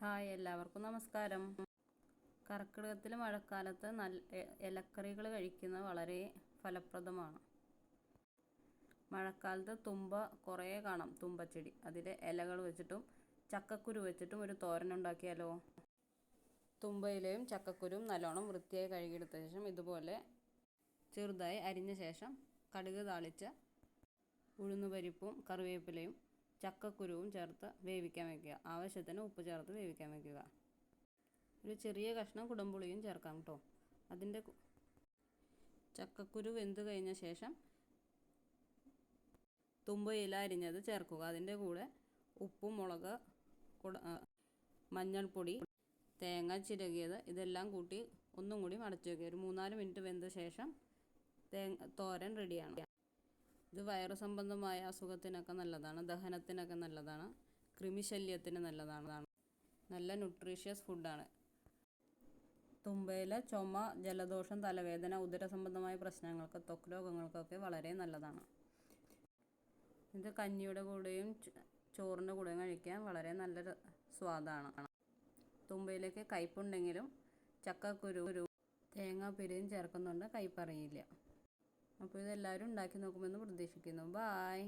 Hi എല്ലാവർക്കും നമസ്കാരം. കർക്കിടകത്തിൽ മഴക്കാലത്ത് നല്ല ഇലക്കറികൾ കഴിക്കുന്നത് വളരെ ഫലപ്രദമാണ്. മഴക്കാലത്ത് തുമ്പ കുറേ കാണാം തുമ്പച്ചെടി. അതിലെ ഇലകൾ വെച്ചിട്ടും ചക്കക്കുരു വെച്ചിട്ടും ഒരു തോരൻ ഉണ്ടാക്കിയാലോ? തുമ്പയിലയും ചക്കക്കുരും നല്ലോണം വൃത്തിയായി കഴുകിയെടുത്ത ശേഷം ഇതുപോലെ ചെറുതായി അരിഞ്ഞ ശേഷം കടുക് താളിച്ച ഉഴുന്നുപരിപ്പും കറിവേപ്പിലയും ചക്കക്കുരുവും ചേർത്ത് വേവിക്കാൻ വയ്ക്കുക ആവശ്യത്തിന് ഉപ്പ് ചേർത്ത് വേവിക്കാൻ വയ്ക്കുക ഒരു ചെറിയ കഷ്ണം കുടംപുളിയും ചേർക്കാം കേട്ടോ അതിന്റെ ചക്കക്കുരു വെന്ത് കഴിഞ്ഞ ശേഷം തുമ്പയില അരിഞ്ഞത് ചേർക്കുക. അതിന്റെ കൂടെ ഉപ്പും മുളക് കുട മഞ്ഞൾപ്പൊടി തേങ്ങ ചിരകിയത് ഇതെല്ലാം കൂട്ടി ഒന്നും കൂടി മടച്ചു വയ്ക്കുക ഒരു മൂന്നാൽ മിനിറ്റ് വെന്ത ശേഷം തേങ്ങ തോരൻ റെഡിയാണ് ഇത് വയറ് സംബന്ധമായ അസുഖത്തിനൊക്കെ നല്ലതാണ് ദഹനത്തിനൊക്കെ നല്ലതാണ് കൃമിശല്യത്തിന് നല്ലതാണ്. നല്ല ന്യൂട്രീഷ്യസ് ഫുഡാണ് തുമ്പയില ചുമ ജലദോഷം തലവേദന ഉദര സംബന്ധമായ പ്രശ്നങ്ങൾക്ക് ത്വക്ക് രോഗങ്ങൾക്കൊക്കെ വളരെ നല്ലതാണ്. ഇത് കഞ്ഞിയുടെ കൂടെയും ചോറിന്റെ കൂടെയും കഴിക്കാൻ വളരെ നല്ല സ്വാദാണ്. തുമ്പയിലേക്ക് കയ്പുണ്ടെങ്കിലും ചക്കക്കുരു തേങ്ങാപ്പിരിയും ചേർക്കുന്നുണ്ട് കയ്പറിയില്ല അപ്പോൾ ഇതെല്ലാവരും ഉണ്ടാക്കി നോക്കുമെന്ന് പ്രതീക്ഷിക്കുന്നു. ബായ്